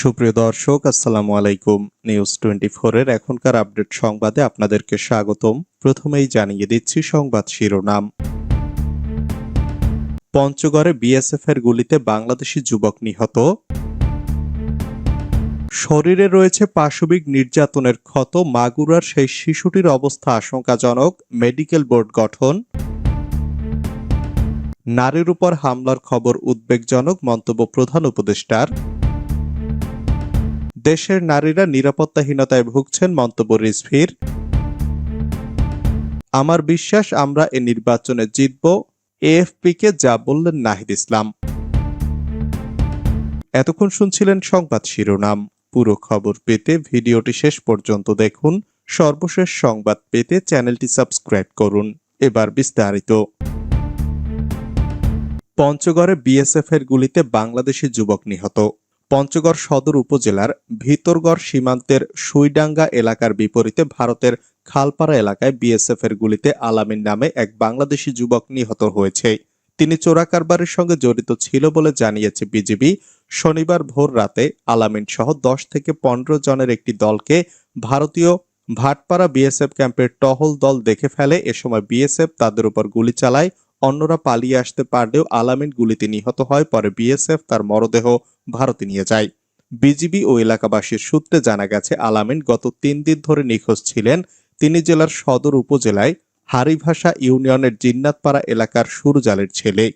সুপ্রিয় দর্শক, আসসালামু আলাইকুম। নিউজ টোয়েন্টি এর এখনকার আপডেট সংবাদে আপনাদেরকে স্বাগতম। প্রথমেই জানিয়ে দিচ্ছি সংবাদ শিরোনাম। পঞ্চগড়ে বিএসএফ এর গুলিতে বাংলাদেশি যুবক নিহত। শরীরে রয়েছে পাশবিক নির্যাতনের ক্ষত, মাগুরার সেই শিশুটির অবস্থা আশঙ্কাজনক, মেডিকেল বোর্ড গঠন। নারীর উপর হামলার খবর উদ্বেগজনক, মন্তব্য প্রধান উপদেষ্টার। দেশের নারীরা নিরাপত্তাহীনতায় ভুগছেন মন্তব্য রিজভির। আমার বিশ্বাস, আমরা এ নির্বাচনে জিতব, এএফপিকে যা বললেন নাহিদ ইসলাম। এতক্ষণ শুনছিলেন সংবাদ শিরোনাম। পুরো খবর পেতে ভিডিওটি শেষ পর্যন্ত দেখুন। সর্বশেষ সংবাদ পেতে চ্যানেলটি সাবস্ক্রাইব করুন। এবার বিস্তারিত। পঞ্চগড়ে বিএসএফ এর গুলিতে বাংলাদেশি যুবক নিহত। পঞ্চগড় সদর উপজেলার ভিতরগড় সীমান্তের সুইডাঙ্গা এলাকার বিপরীতে ভারতের খালপাড়া এলাকায় বিএসএফ এর গুলিতে আলামিন নামে এক বাংলাদেশি যুবক নিহত হয়েছে। তিনি চোরাকারবারের সঙ্গে জড়িত ছিল বলে জানিয়েছে বিজিবি শনিবার ভোর রাতে আলামিন সহ দশ থেকে পনেরো জনের একটি দলকে ভারতীয় ভাটপাড়া বিএসএফ ক্যাম্পের টহল দল দেখে ফেলে। এ সময় বিএসএফ তাদের উপর গুলি চালায় অন্যরা পালিয়ে আসতে পারলেও আলামিন গুলিতে নিহত হয়, পরে বিএসএফ তার মরদেহ ভারতে নিয়ে যায়। বিজিবি ও এলাকাবাসীর সূত্রে জানা গেছে, আলামিন গত তিন দিন ধরে নিখোঁজ ছিলেন তিনি জেলার সদর উপজেলায় হারিভাষা ইউনিয়নের জিন্নাতপাড়া এলাকার সুরজালের ছেলে।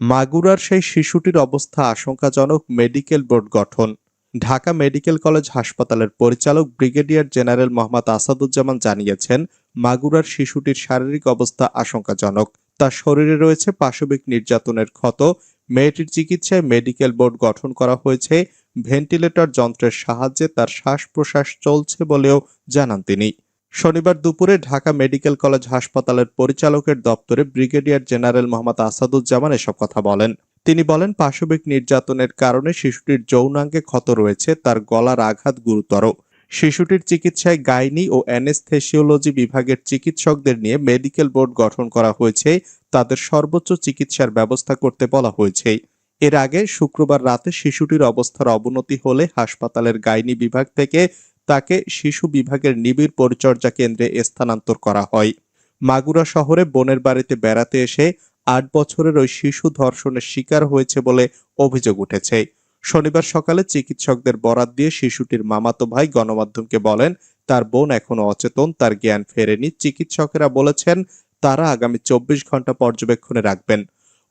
মাগুরার সেই শিশুটির অবস্থা আশঙ্কাজনক, মেডিকেল বোর্ড গঠন। ঢাকা মেডিকেল কলেজ হাসপাতালের পরিচালক ব্রিগেডিয়ার জেনারেল মোহাম্মদ আসাদুজ্জামান জানিয়েছেন, মাগুরার শিশুটির শারীরিক অবস্থা আশঙ্কাজনক। তার শরীরে রয়েছে পাশবিক নির্যাতনের ক্ষত। মেয়েটির চিকিৎসায় মেডিকেল বোর্ড গঠন করা হয়েছে। ভেন্টিলেটর যন্ত্রের সাহায্যে তার শ্বাস প্রশ্বাস চলছে বলেও জানান তিনি। শনিবার দুপুরে ঢাকা মেডিকেল কলেজ হাসপাতালের পরিচালকের দপ্তরে ব্রিগেডিয়ার জেনারেল মোহাম্মদ আসাদুজ্জামান এসব কথা বলেন। তিনি বলেন, পাশবিক নির্যাতনের কারণে শিশুটির যৌনাঙ্গে ক্ষত রয়েছে, তার গলার আঘাত গুরুতর। শিশুটির চিকিৎসায় গাইনি ও অ্যানেস্থেসিওলজি বিভাগের চিকিৎসকদের নিয়ে মেডিকেল বোর্ড গঠন করা হয়েছে। তাদের সর্বোচ্চ চিকিৎসার ব্যবস্থা করতে বলা হয়েছে। এর আগে শুক্রবার রাতে শিশুটির অবস্থার অবনতি হলে হাসপাতালের গাইনি বিভাগ থেকে তাকে শিশু বিভাগের নিবিড় পরিচর্যা কেন্দ্রে স্থানান্তর করা হয়। মাগুরা শহরে বোনের বাড়িতে বেড়াতে এসে আট বছরের ওই শিশু ধর্ষণের শিকার হয়েছে বলে অভিযোগ উঠেছে। শনিবার সকালে চিকিৎসকদের বরাত দিয়ে শিশুটির মামাতো ভাই গণমাধ্যমকে বলেন, তার বোন এখনও অচেতন, তার জ্ঞান ফেরেনি। চিকিৎসকেরা বলেছেন, তারা আগামী চব্বিশ ঘণ্টা পর্যবেক্ষণে রাখবেন।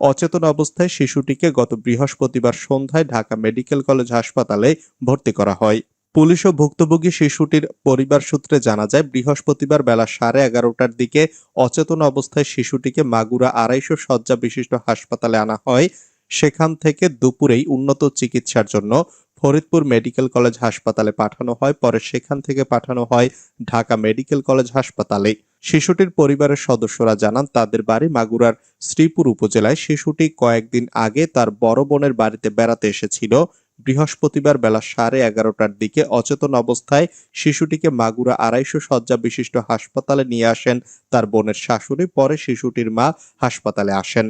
অচেতন অবস্থায় শিশুটিকে গত বৃহস্পতিবার সন্ধ্যায় ঢাকা মেডিকেল কলেজ হাসপাতালে ভর্তি করা হয়। পুলিশ ও ভুক্তভোগী শিশুটির পরিবার সূত্রে জানা যায়, বৃহস্পতিবার বেলা সাড়ে এগারোটার দিকে অচেতন অবস্থায় শিশুটিকে মাগুরা আড়াইশো শয্যা বিশিষ্ট হাসপাতালে আনা হয়। সেখান থেকে দুপুরেই উন্নত চিকিৎসার জন্য ফরিদপুর মেডিকেল কলেজ হাসপাতালে পাঠানো হয়। পরে সেখান থেকে পাঠানো হয় ঢাকা মেডিকেল কলেজ হাসপাতালে। শিশুটির পরিবারের সদস্যরা জানান, তাদের বাড়ি মাগুরার শ্রীপুর উপজেলায়। শিশুটি কয়েকদিন আগে তার বড় বোনের বাড়িতে বেড়াতে এসেছিল। বৃহস্পতিবার বেলা সাড়ে এগারোটার দিকে অচেতন অবস্থায় শিশুটিকে মাগুরা আড়াইশো শয্যা বিশিষ্ট হাসপাতালে নিয়ে আসেন তার বোনের শাশুড়ি। পরে শিশুটির মা হাসপাতালে আসেন।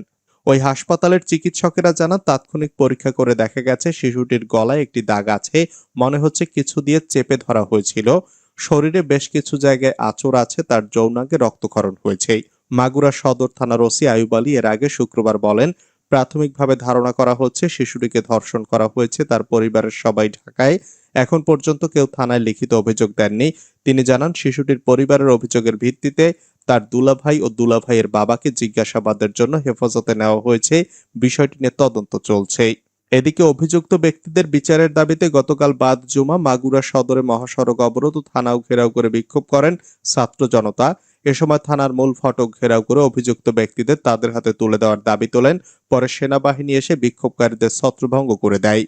ওই হাসপাতালের চিকিৎসকেরা জানান, তাৎক্ষণিক পরীক্ষা করে দেখা গেছে, শিশুটির গলায় একটি দাগ আছে, মনে হচ্ছে কিছু দিয়ে চেপে ধরা হয়েছিল। শরীরে বেশ কিছু জায়গায় আচর আছে, তার যৌনাঙ্গে রক্তক্ষরণ হয়েছে। মাগুরা সদর থানার ওসি আয়ুব আলী এর আগে শুক্রবার বলেন প্রাথমিকভাবে ধারণা করা হচ্ছে শিশুটিকে ধর্ষণ করা হয়েছে, তার পরিবারের সবাই ঢাকায়। এখন পর্যন্ত কেউ থানায় লিখিত অভিযোগ দেননি। তিনি জানান, শিশুটির পরিবারের অভিযোগের ভিত্তিতে তার দুলাভাই ও দুলাভাইয়ের বাবাকে জিজ্ঞাসাবাদের জন্য হেফাজতে নেওয়া হয়েছে। বিষয়টি নিয়ে তদন্ত চলছে। এদিকে অভিযুক্ত ব্যক্তিদের বিচারের দাবিতে গতকাল বাদ জুমা মাগুরা সদরে মহাসড়ক অবরোধ ও থানাও ঘেরাও করে বিক্ষোভ করেন ছাত্র জনতা। এ সময় থানার মূল ফটক ঘেরাও করে অভিযুক্ত ব্যক্তিদের তাদের হাতে তুলে দেওয়ার দাবি তোলেন। পরে সেনাবাহিনী এসে বিক্ষোভকারীদের ছত্রভঙ্গ করে দেয়।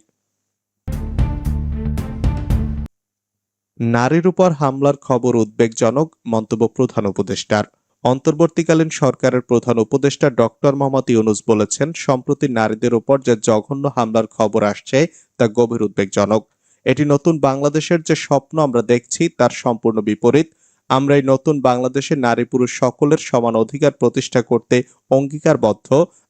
নারীর উপর হামলার খবর উদ্বেগজনক, মন্তব্য প্রধান উপদেষ্টার। অন্তর্বর্তীকালীন সরকারের প্রধান উপদেষ্টা ডক্টর মোহাম্মদ ইউনুস বলেছেন, সম্প্রতি নারীদের উপর যে জঘন্য হামলার খবর আসছে, তা গভীর উদ্বেগজনক। এটি নতুন বাংলাদেশের যে স্বপ্ন আমরা দেখছি, তার সম্পূর্ণ বিপরীত। আমরা এই নতুন বাংলাদেশে নারী পুরুষ সকলের সমান অধিকার প্রতিষ্ঠা করতে অঙ্গীকারবদ্ধ।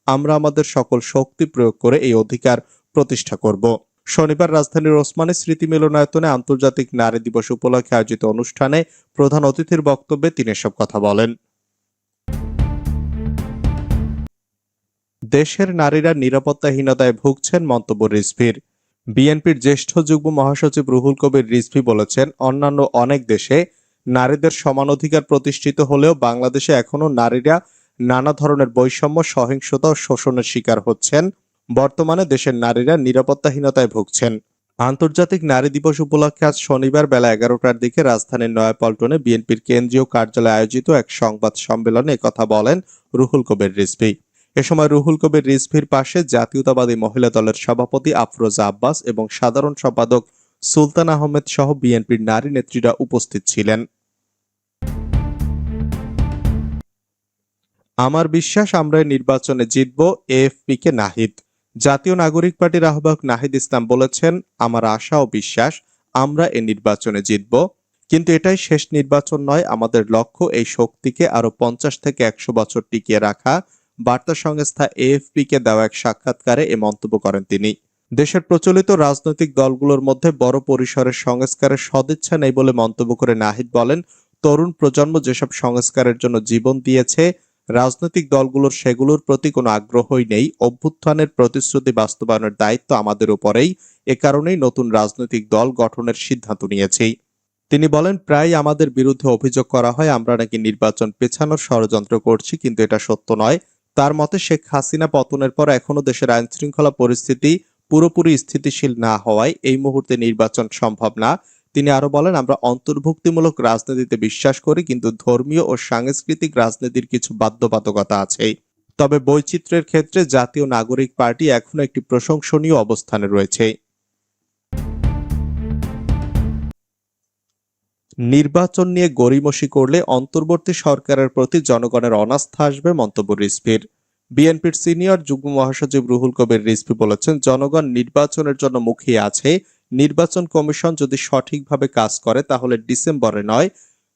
আমরা আমাদের সকল শক্তি প্রয়োগ করে এই অধিকার প্রতিষ্ঠা করব। শনিবার রাজধানীর ওসমানী স্মৃতি মিলনায়তনে আন্তর্জাতিক নারী দিবস উপলক্ষে আয়োজিত অনুষ্ঠানে প্রধান অতিথির বক্তব্যে তিনি এসব কথা বলেন। দেশের নারীরা নিরাপত্তাহীনতায় ভুগছেন মন্তব্য রিজভির। বিএনপির জ্যেষ্ঠ যুগ্ম মহাসচিব রুহুল কবির রিজভি বলেছেন, অন্যান্য অনেক দেশে নারীদের সমান অধিকার প্রতিষ্ঠিত হলেও বাংলাদেশে এখনও নারীরা নানা ধরনের বৈষম্য, সহিংসতা ও শোষণের শিকার হচ্ছেন। বর্তমানে দেশের নারীরা নিরাপত্তাহীনতায় ভুগছেন। আন্তর্জাতিক নারী দিবস উপলক্ষে আজ শনিবার বেলা এগারোটার দিকে রাজধানীর নয়াপল্টনে বিএনপির কেন্দ্রীয় কার্যালয়ে আয়োজিত এক সংবাদ সম্মেলনে একথা বলেন রুহুল কবির রিজভি। এ সময় রুহুল কবির রিজভির পাশে জাতীয়তাবাদী মহিলা দলের সভাপতি আফরোজা আব্বাস এবং সাধারণ সম্পাদক সুলতান আহমেদ সহ বিএনপির নারী নেত্রীরা উপস্থিত ছিলেন। আমার বিশ্বাস আমরা নির্বাচনে জিতব এএফপি কে নাহিদ। জাতীয় নাগরিক পার্টির আহ্বায়ক নাহিদ ইসলাম বলেছেন, আমার আশা ও বিশ্বাস, আমরা এই নির্বাচনে জিতব। কিন্তু এটাই শেষ নির্বাচন নয়, আমাদের লক্ষ্য এই শক্তিকে আরও পঞ্চাশ থেকে একশো বছর টিকিয়ে রাখা। বার্তা সংস্থা এএফপি কে দেওয়া এক সাক্ষাৎকারে এ মন্তব্য করেন তিনি। দেশের প্রচলিত রাজনৈতিক দলগুলোর মধ্যে বড় পরিসরের সংস্কারের সদিচ্ছা নেই বলে মন্তব্য করে নাহিদ বলেন, তরুণ প্রজন্ম যেসব সংস্কারের জন্য জীবন দিয়েছে, রাজনৈতিক দলগুলোর সেগুলোর প্রতি কোনো আগ্রহই নেই। অভ্যুত্থানের প্রতিশ্রুতি বাস্তবায়নের দায়িত্ব আমাদের উপরেই। এ কারণেই নতুন রাজনৈতিক দল গঠনের সিদ্ধান্ত নিয়েছি। তিনি বলেন প্রায় আমাদের বিরুদ্ধে অভিযোগ করা হয়, আমরা নাকি নির্বাচন পেছানোর ষড়যন্ত্র করছি, কিন্তু এটা সত্য নয়। তার মতে, শেখ হাসিনা পতনের পর এখনও দেশের আইনশৃঙ্খলা পরিস্থিতি পুরোপুরি স্থিতিশীল না হওয়ায় এই মুহূর্তে নির্বাচন সম্ভব না। তিনি আরও বলেন, আমরা অন্তর্ভুক্তিমূলক রাজনীতিতে বিশ্বাস করি, কিন্তু ধর্মীয় ও সাংস্কৃতিক রাজনীতির কিছু বাধ্যবাধকতা আছে। তবে বৈচিত্র্যের ক্ষেত্রে জাতীয় নাগরিক পার্টি এখনও একটি প্রশংসনীয় অবস্থানে রয়েছে। নির্বাচন নিয়ে গড়িমসি করলে অন্তর্বর্তী সরকারের প্রতি জনগণের অনাস্থা আসবে মন্তব্য রিজভির। বিএনপির সিনিয়র যুগ্ম মহাসচিব রুহুল কবির রিসপি বলেছেন, জনগণ নির্বাচনের জন্য মুখিয়ে আছে। নির্বাচন কমিশন যদি সঠিকভাবে কাজ করে, তাহলে ডিসেম্বরে নয়,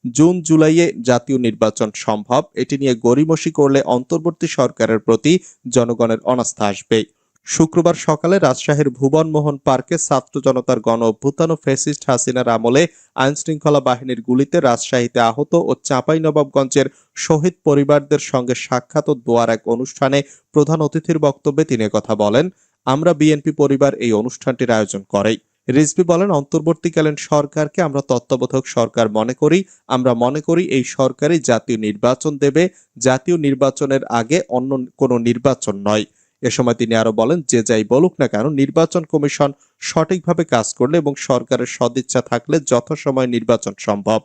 জুন, জুলাইয়ে জাতীয় নির্বাচন সম্ভব। এটি নিয়ে গরিমসি করলে অন্তর্বর্তী সরকারের প্রতি জনগণের অনাস্থা আসবে শুক্রবার সকালে রাজশাহীর ভুবন মোহন পার্কে ছাত্র জনতার গণ অভ্যুত্থান ও ফেসিস্ট হাসিনার আমলে আইন শৃঙ্খলা বাহিনীর গুলিতে রাজশাহীতে আহত ও চাঁপাইনবাবগঞ্জের শহীদ পরিবারদের সঙ্গে সাক্ষাৎ ও দোয়ার এক অনুষ্ঠানে প্রধান অতিথির বক্তব্যে তিনি কথা বলেন, আমরা বিএনপি পরিবার এই অনুষ্ঠানটির আয়োজন করেই। রিজভি বলেন, অন্তর্বর্তীকালীন সরকারকে আমরা তত্ত্বাবধায়ক সরকার মনে করি। আমরা মনে করি এই সরকারই জাতীয় নির্বাচন দেবে। জাতীয় নির্বাচনের আগে অন্য কোনো নির্বাচন নয়। এ সময় তিনি আরও বলেন, যে যাই বলুক না কেন, নির্বাচন কমিশন সঠিকভাবে কাজ করলে এবং সরকারের সদিচ্ছা থাকলে যথাসময়ে নির্বাচন সম্ভব।